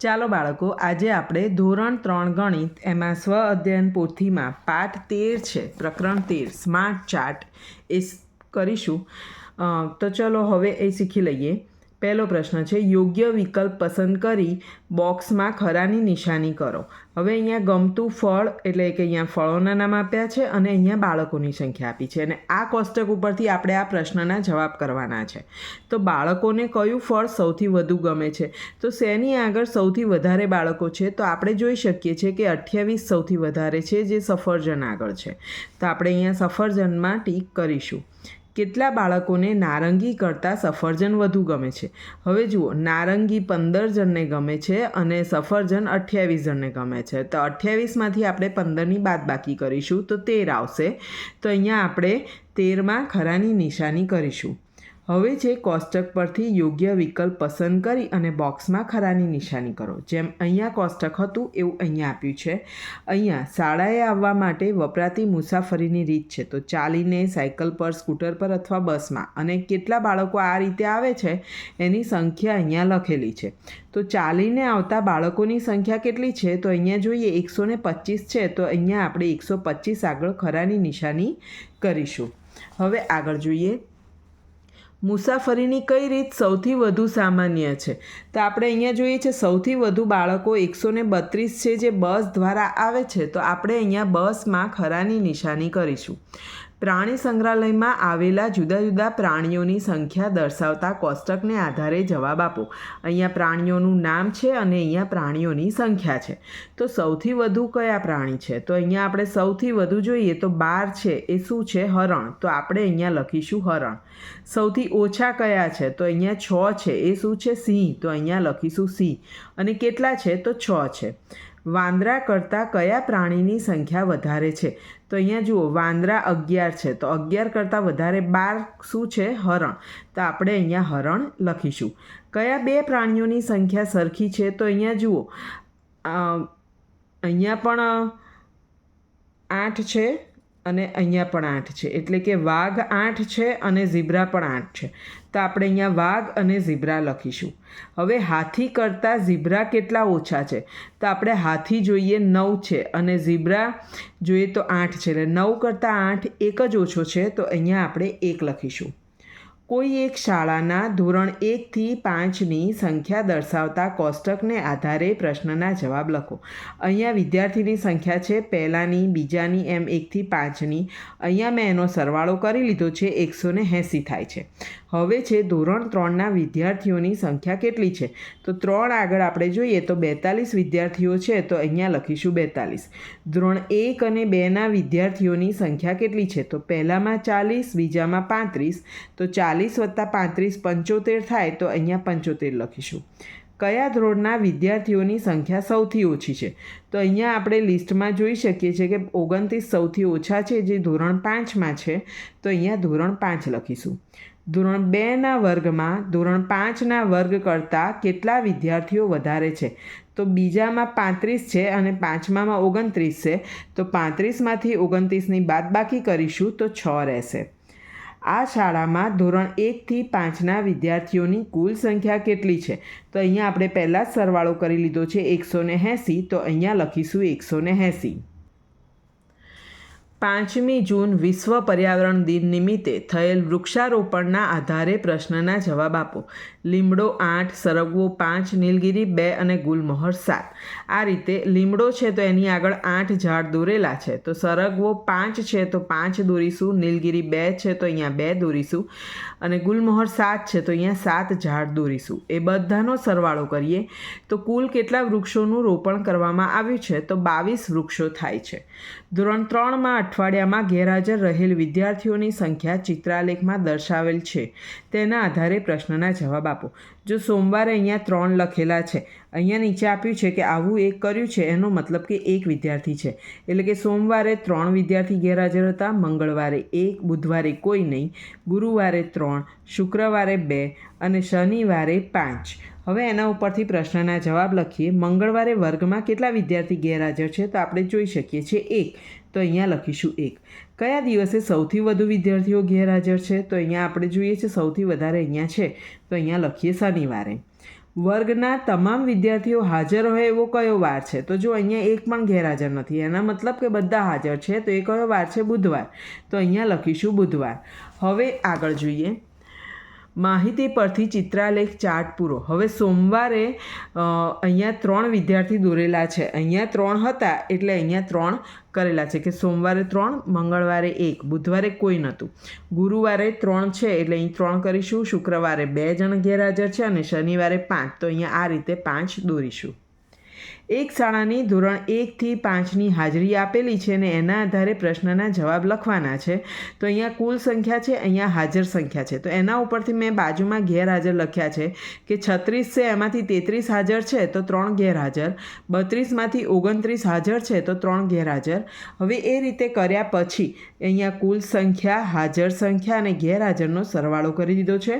ચાલો બાળકો, આજે આપણે ધોરણ ત્રણ ગણિત, એમાં સ્વ અધ્યયન પોથીમાં પાઠ તેર છે, પ્રકરણ તેર સ્માર્ટ ચાર્ટ એ કરીશું. તો ચલો હવે એ શીખી લઈએ. પહેલો પ્રશ્ન છે, યોગ્ય વિકલ્પ પસંદ કરી બોક્સમાં ખરાની નિશાની કરો. હવે અહીંયા ગમતું ફળ, એટલે કે અહીંયા ફળોના નામ આપ્યા છે અને અહીંયા બાળકોની સંખ્યા આપી છે. અને આ કોષ્ટક ઉપરથી આપણે આ પ્રશ્નના જવાબ કરવાના છે. તો બાળકોને કયું ફળ સૌથી વધુ ગમે છે? તો શેની આગળ સૌથી વધારે બાળકો છે? તો આપણે જોઈ શકીએ છીએ કે અઠ્યાવીસ સૌથી વધારે છે, જે સફરજન આગળ છે. તો આપણે અહીંયા સફરજનમાં ટીક કરીશું. કેટલા બાળકોને નારંગી કરતાં સફરજન વધુ ગમે છે? હવે જુઓ, નારંગી પંદર જણને ગમે છે અને સફરજન અઠ્યાવીસ જણને ગમે છે. તો અઠ્યાવીસમાંથી આપણે પંદરની બાદ બાકી કરીશું, તો તેર આવશે. તો અહીંયા આપણે તેરમાં ખરાની નિશાની કરીશું. હવે જે કોષ્ટક પરથી યોગ્ય વિકલ્પ પસંદ કરી અને બોક્સમાં ખરાની નિશાની કરો. જેમ અહીંયા કોષ્ટક હતું, એવું અહીંયા આપ્યું છે. અહીંયા શાળાએ આવવા માટે વપરાતી મુસાફરીની રીત છે. તો ચાલીને સાયકલ પર, સ્કૂટર પર અથવા બસમાં. અને કેટલા બાળકો આ રીતે આવે છે, એની સંખ્યા અહીંયા લખેલી છે. તો ચાલીને આવતા બાળકોની સંખ્યા કેટલી છે? તો અહીંયા જોઈએ એકસો ને પચીસ છે. તો અહીંયા આપણે એકસો પચીસ આગળ ખરાની નિશાની કરીશું. હવે આગળ જોઈએ. મુસાફરીની કઈ રીત સૌથી વધુ સામાન્ય છે? તો આપણે અહીંયા જોઈએ છે, સૌથી વધુ બાળકો એકસો ને બત્રીસ છે જે બસ દ્વારા આવે છે. તો આપણે અહીંયા બસમાં ખરાની નિશાની કરીશું. પ્રાણી સંગ્રહાલયમાં આવેલા જુદા જુદા પ્રાણીઓની સંખ્યા દર્શાવતા કોષ્ટકને આધારે જવાબ આપો. અહીંયા પ્રાણીઓનું નામ છે અને અહીંયા પ્રાણીઓની સંખ્યા છે. તો સૌથી વધુ કયા પ્રાણી છે? તો અહીંયા આપણે સૌથી વધુ જોઈએ તો બાર છે, એ શું છે? હરણ. તો આપણે અહીંયા લખીશું હરણ. સૌથી ઓછા કયા છે? તો અહીંયા છ છે, એ શું છે? સિંહ. તો અહીંયા લખીશું સિંહ. અને કેટલા છે? તો છ છે. વાંદરા કરતાં કયા પ્રાણીની સંખ્યા વધારે છે? તો અહીંયા જુઓ, વાંદરા અગિયાર છે. તો અગિયાર કરતાં વધારે બાર શું છે? હરણ. તો આપણે અહીંયા હરણ લખીશું. કયા બે પ્રાણીઓની સંખ્યા સરખી છે? તો અહીંયા જુઓ અહીંયા પણ આઠ છે. અને અહીંયા પણ આઠ છે. એટલે કે વાઘ આઠ છે અને ઝીબ્રા પણ આઠ છે. તો આપણે અહીંયા વાઘ અને ઝીબ્રા લખીશું. હવે હાથી કરતાં ઝીબ્રા કેટલા ઓછા છે? તો આપણે હાથી જોઈએ નવ છે અને ઝીબ્રા જોઈએ તો આઠ છે. એટલે નવ કરતાં આઠ એક જ ઓછો છે. તો અહીંયા આપણે એક લખીશું. કોઈ એક શાળાના ધોરણ એકથી પાંચની સંખ્યા દર્શાવતા કોષ્ટકને આધારે પ્રશ્નના જવાબ લખો. અહીંયા વિદ્યાર્થીની સંખ્યા છે પહેલાંની, બીજાની, એમ એકથી પાંચની અહીંયા મેં એનો સરવાળો કરી લીધો છે, એકસો ને એંસી થાય છે. હવે છે ધોરણ ત્રણના વિદ્યાર્થીઓની સંખ્યા કેટલી છે? તો ત્રણ આગળ આપણે જોઈએ તો બેતાલીસ વિદ્યાર્થીઓ છે, તો અહીંયા લખીશું બેતાલીસ. ધોરણ એક અને બેના વિદ્યાર્થીઓની સંખ્યા કેટલી છે? તો પહેલામાં ચાલીસ, બીજામાં પાંત્રીસ. તો ચાલીસ વત્તા પાંત્રીસ પંચોતેર થાય, તો અહીંયા પંચોતેર લખીશું. કયા ધોરણના વિદ્યાર્થીઓની સંખ્યા સૌથી ઓછી છે? તો અહીંયા આપણે લિસ્ટમાં જોઈ શકીએ છીએ કે ઓગણત્રીસ સૌથી ઓછા છે, જે ધોરણ પાંચમાં છે. તો અહીંયા ધોરણ પાંચ લખીશું. ધોરણ બેના વર્ગમાં, ધોરણ પાંચના વર્ગ કરતાં કેટલા વિદ્યાર્થીઓ વધારે છે? તો બીજામાં પાંત્રીસ છે અને પાંચમામાં ઓગણત્રીસ છે. તો પાંત્રીસમાંથી ઓગણત્રીસની બાદબાકી કરીશું તો છ રહેશે. આ શાળામાં ધોરણ એકથી પાંચના વિદ્યાર્થીઓની કુલ સંખ્યા કેટલી છે? તો અહીંયા આપણે પહેલાં જ સરવાળો કરી લીધો છે એકસો ને તો અહીંયા લખીશું એકસો ને એંસી પાંચમી જૂન વિશ્વ પર્યાવરણ દિન નિમિત્તે થયેલ વૃક્ષારોપણના આધારે પ્રશ્નના જવાબ આપો. લીમડો આઠ, સરગવો પાંચ, નીલગીરી બે અને ગુલમોહર સાત. આ રીતે લીમડો છે તો એની આગળ આઠ ઝાડ દોરેલા છે. તો સરગવો પાંચ છે તો પાંચ દોરીશું, નીલગીરી બે છે તો અહીંયા બે દોરીશું. અને ગુલમોહર સાત છે, તો અહીંયા સાત ઝાડ દોરીશું. એ બધાનો સરવાળો કરીએ, તો કુલ કેટલા વૃક્ષોનું રોપણ કરવામાં આવ્યું છે, તો બાવીસ વૃક્ષો થાય છે. ધોરણ ત્રણમાં અઠવાડિયામાં ગેરહાજર રહેલ વિદ્યાર્થીઓની સંખ્યા ચિત્રાલેખમાં દર્શાવેલ છે. તેના આધારે પ્રશ્નના જવાબ આપો. જો સોમવારે અહીંયા ત્રણ લખેલા છે. અહીંયા નીચે આપ્યું છે કે આવું એક કર્યું છે, એનો મતલબ કે એક વિદ્યાર્થી છે. એટલે કે સોમવારે ત્રણ વિદ્યાર્થી ગેરહાજર હતા, મંગળવારે એક, બુધવારે કોઈ નહીં, ગુરુવારે ત્રણ, શુક્રવારે બે અને શનિવારે પાંચ. હવે એના ઉપરથી પ્રશ્નના જવાબ લખીએ. મંગળવારે વર્ગમાં કેટલા વિદ્યાર્થી ગેરહાજર છે? તો આપણે જોઈ શકીએ છીએ એક. તો અહીંયા લખીશું એક. કયા દિવસે સૌથી વધુ વિદ્યાર્થીઓ ગેરહાજર છે? તો અહીંયા આપણે જોઈએ છે સૌથી વધારે અહીંયા છે. તો અહીંયા લખીએ શનિવારે. વર્ગના તમામ વિદ્યાર્થીઓ હાજર હોય એવો કયો વાર છે? તો જો અહીંયા એક પણ ગેરહાજર નથી, એના મતલબ કે બધા હાજર છે, તો એ કયો વાર છે? બુધવાર. તો અહીંયા લખીશું બુધવાર. હવે આગળ જોઈએ. માહિતી પરથી ચિત્રાલેખ ચાર્ટ પૂરો. હવે સોમવારે અહીંયા ત્રણ વિદ્યાર્થી દોરેલા છે. અહીંયા ત્રણ હતા એટલે અહીંયા ત્રણ કરેલા છે કે સોમવારે ત્રણ, મંગળવારે એક, બુધવારે કોઈ નહોતું. ગુરુવારે ત્રણ છે એટલે અહીં ત્રણ કરીશું, શુક્રવારે બે જણ ગેરહાજર છે અને શનિવારે પાંચ. તો અહીંયા આ રીતે પાંચ દોરીશું. એક શાળાની ધોરણ એકથી પાંચની હાજરી આપેલી છે અને એના આધારે પ્રશ્નના જવાબ લખવાના છે. તો અહીંયા કુલ સંખ્યા છે, અહીંયા હાજર સંખ્યા છે. તો એના ઉપરથી મેં બાજુમાં ગેરહાજર લખ્યા છે કે છત્રીસ છે, એમાંથી તેત્રીસ હાજર છે, તો ત્રણ ગેરહાજર. બત્રીસમાંથી ઓગણત્રીસ હાજર છે, તો ત્રણ ગેરહાજર. હવે એ રીતે કર્યા પછી અહીંયા કુલ સંખ્યા, હાજર સંખ્યા અને ગેરહાજરનો સરવાળો કરી દીધો છે.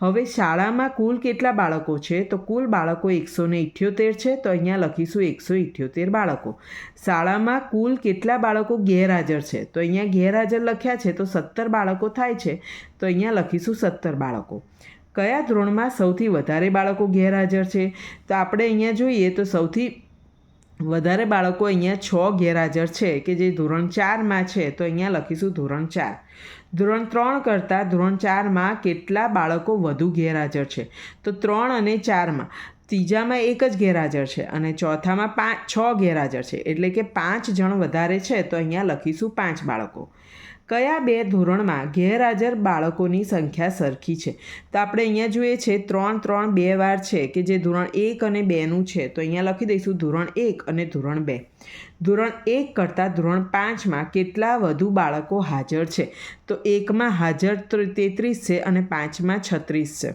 હવે શાળામાં કુલ કેટલા બાળકો છે? તો કુલ બાળકો એકસો ને છે. તો અહીંયા લખીશું એકસો ઇઠ્યોતેર બાળકો. શાળામાં કુલ કેટલા બાળકો ગેરહાજર છે? તો અહીંયા ગેરહાજર લખ્યા છે તો સત્તર બાળકો થાય છે. તો અહીંયા લખીશું સત્તર બાળકો. કયા ધોરણમાં સૌથી વધારે બાળકો ગેરહાજર છે? તો આપણે અહીંયા જોઈએ તો સૌથી વધારે બાળકો અહીંયા છ ગેરહાજર છે કે જે ધોરણ ચારમાં છે. તો અહીંયા લખીશું ધોરણ ચાર. ધોરણ ત્રણ કરતાં ધોરણ ચારમાં કેટલા બાળકો વધુ ગેરહાજર છે? તો ત્રણ અને ચારમાં. ત્રીજામાં એક જ ગેરહાજર છે અને ચોથામાં પાંચ છ ગેરહાજર છે. એટલે કે પાંચ જણ વધારે છે તો અહીંયા લખીશું પાંચ બાળકો. કયા બે ધોરણમાં ગેરહાજર બાળકોની સંખ્યા સરખી છે? તો આપણે અહીંયા જોઈએ છે ત્રણ ત્રણ, બે વાર છે કે જે ધોરણ એક અને બેનું છે. તો અહીંયા લખી દઈશું ધોરણ એક અને ધોરણ બે. ધોરણ એક કરતાં ધોરણ પાંચમાં કેટલા વધુ બાળકો હાજર છે? તો એકમાં હાજર તેત્રીસ છે અને પાંચમાં છત્રીસ છે.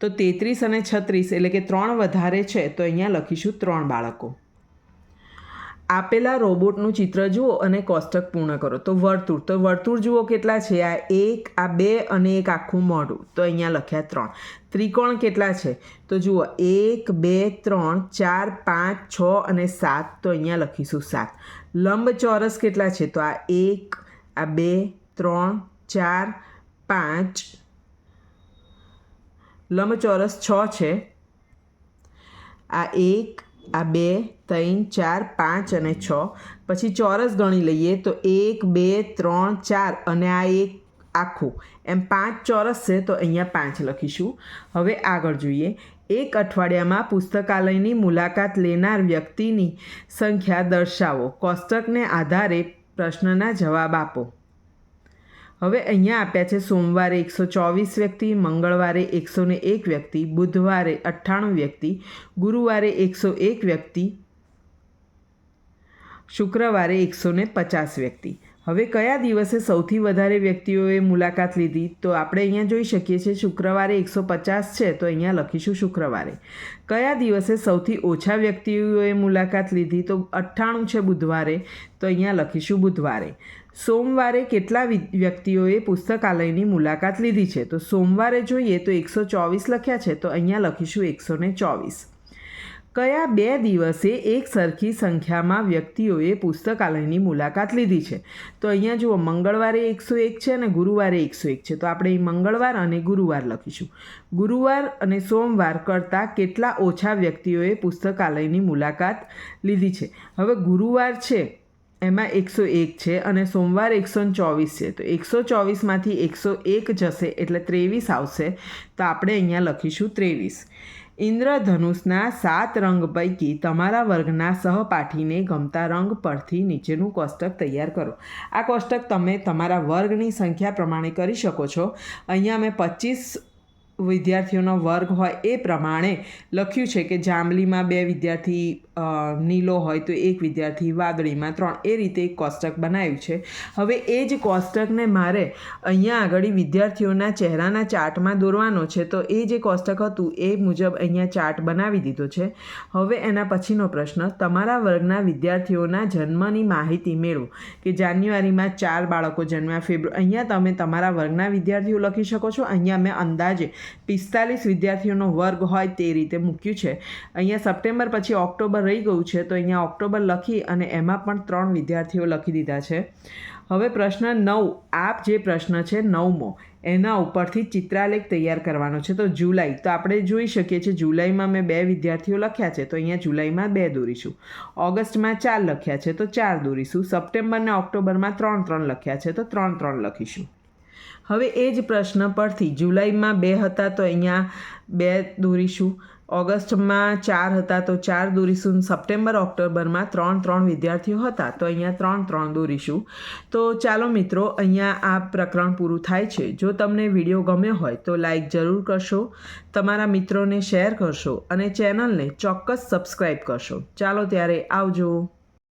તો તેત્રીસ અને છત્રીસ એટલે કે ત્રણ વધારે છે, તો અહીંયા લખીશું ત્રણ બાળકો. આપેલા રોબોટનું ચિત્ર જુઓ અને કોષ્ટક પૂર્ણ કરો. તો વર્તુળ તો વર્તુળ જુઓ કેટલા છે? આ એક, આ બે અને એક આખું મોઢું તો અહીંયા લખ્યા ત્રણ. ત્રિકોણ કેટલા છે? તો જુઓ, એક, બે, ત્રણ, ચાર, પાંચ, છ અને સાત. તો અહીંયા લખીશું સાત. લંબચોરસ કેટલા છે? તો આ એક, આ બે, ત્રણ, ચાર, પાંચ લંબચોરસ છ છે. આ એક, આ બે, ત્રણ, ચાર, પાંચ અને છ. પછી ચોરસ ગણી લઈએ તો એક, બે, ત્રણ, ચાર અને આ એક આખું. એમ પાંચ ચોરસ છે તો અહીંયા પાંચ લખીશું. હવે આગળ જોઈએ. એક અઠવાડિયામાં પુસ્તકાલયની મુલાકાત લેનાર વ્યક્તિની સંખ્યા દર્શાવો. કોષ્ટકને આધારે પ્રશ્નના જવાબ આપો. હવે અહીંયા આપ્યા છે, સોમવારે એકસો ચોવીસ વ્યક્તિ, મંગળવારે એકસો ને એક વ્યક્તિ, બુધવારે અઠ્ઠાણું વ્યક્તિ, ગુરુવારે એકસો એક વ્યક્તિ, શુક્રવારે એકસો ને પચાસ વ્યક્તિ. હવે કયા દિવસે સૌથી વધારે વ્યક્તિઓએ મુલાકાત લીધી? તો આપણે અહીંયા જોઈ શકીએ છીએ, શુક્રવારે એકસો પચાસ છે, તો અહીંયા લખીશું શુક્રવારે. કયા દિવસે સૌથી ઓછા વ્યક્તિઓએ મુલાકાત લીધી? તો અઠ્ઠાણું છે બુધવારે, તો અહીંયા લખીશું બુધવારે. સોમવારે કેટલા વ્યક્તિઓએ પુસ્તકાલયની મુલાકાત લીધી છે? તો સોમવારે જોઈએ તો એકસો ચોવીસ લખ્યા છે, તો અહીંયા લખીશું એકસો ને ચોવીસ. કયા બે દિવસે એક સરખી સંખ્યામાં વ્યક્તિઓએ પુસ્તકાલયની મુલાકાત લીધી છે? તો અહીંયા જુઓ, મંગળવારે એકસો એક છે અને ગુરુવારે એકસો એક છે. તો આપણે મંગળવાર અને ગુરુવાર લખીશું. ગુરુવાર અને સોમવાર કરતાં કેટલા ઓછા વ્યક્તિઓએ પુસ્તકાલયની મુલાકાત લીધી છે? હવે ગુરુવાર છે એમાં એકસો એક છે અને સોમવાર એકસો ચોવીસ છે. તો એકસો ચોવીસમાંથી એકસો એક જશે એટલે ત્રેવીસ આવશે. તો આપણે અહીંયા લખીશું ત્રેવીસ. ઇન્દ્રધનુષના સાત રંગ પૈકી તમારા વર્ગના સહપાઠીને ગમતા રંગ પરથી નીચેનું કોષ્ટક તૈયાર કરો. આ કોષ્ટક તમે તમારા વર્ગની સંખ્યા પ્રમાણે કરી શકો છો. અહીંયા મેં પચીસ વિદ્યાર્થીઓનો વર્ગ હોય એ પ્રમાણે લખ્યું છે કે જાંબલીમાં બે વિદ્યાર્થી નીલો હોય તો એક વિદ્યાર્થી, વાદળીમાં ત્રણ. એ રીતે એક કોષ્ટક બનાવ્યું છે. હવે એ જ કોષ્ટકને મારે અહીંયા આગળ વિદ્યાર્થીઓના ચહેરાના ચાર્ટમાં દોરવાનો છે. તો એ જે કોષ્ટક હતું એ મુજબ અહીંયા ચાર્ટ બનાવી દીધો છે. હવે એના પછીનો પ્રશ્ન, તમારા વર્ગના વિદ્યાર્થીઓના જન્મની માહિતી મેળવો. કે જાન્યુઆરીમાં ચાર બાળકો જન્મ્યા ફેબ્રુઆરી અહીંયા તમે તમારા વર્ગના વિદ્યાર્થીઓ લખી શકો છો. અહીંયા મેં અંદાજે પિસ્તાલીસ વિદ્યાર્થીઓનો વર્ગ હોય તે રીતે મૂક્યું છે. અહીંયા સપ્ટેમ્બર પછી ઓક્ટોબર રહી ગયું છે, તો અહીંયા ઓક્ટોબર લખી અને એમાં પણ ત્રણ વિદ્યાર્થીઓ લખી દીધા છે. હવે પ્રશ્ન નવ, આપ જે પ્રશ્ન છે નવમો, એના ઉપરથી ચિત્રાલેખ તૈયાર કરવાનો છે. તો જુલાઈ, તો આપણે જોઈ શકીએ છીએ જુલાઈમાં મેં બે વિદ્યાર્થીઓ લખ્યા છે, તો અહીંયા જુલાઈમાં બે દોરીશું. ઓગસ્ટમાં ચાર લખ્યા છે, તો ચાર દોરીશું. સપ્ટેમ્બર ને ઓક્ટોબરમાં ત્રણ ત્રણ લખ્યા છે, તો ત્રણ ત્રણ લખીશું. હવે એ જ પ્રશ્ન પરથી જુલાઈમાં બે હતા તો અહીંયા બે દોરીશું. ઓગસ્ટમાં ચાર હતા તો ચાર દોરીશું. સપ્ટેમ્બર, ઓક્ટોબરમાં ત્રણ ત્રણ વિદ્યાર્થીઓ હતા તો અહીંયા ત્રણ ત્રણ દોરીશું. તો ચાલો મિત્રો, અહીંયા આ પ્રકરણ પૂરું થાય છે. જો તમને વીડિયો ગમ્યો હોય તો લાઈક જરૂર કરશો, તમારા મિત્રોને શેર કરશો અને ચેનલને ચોક્કસ સબસ્ક્રાઈબ કરશો. ચાલો ત્યારે આવજો.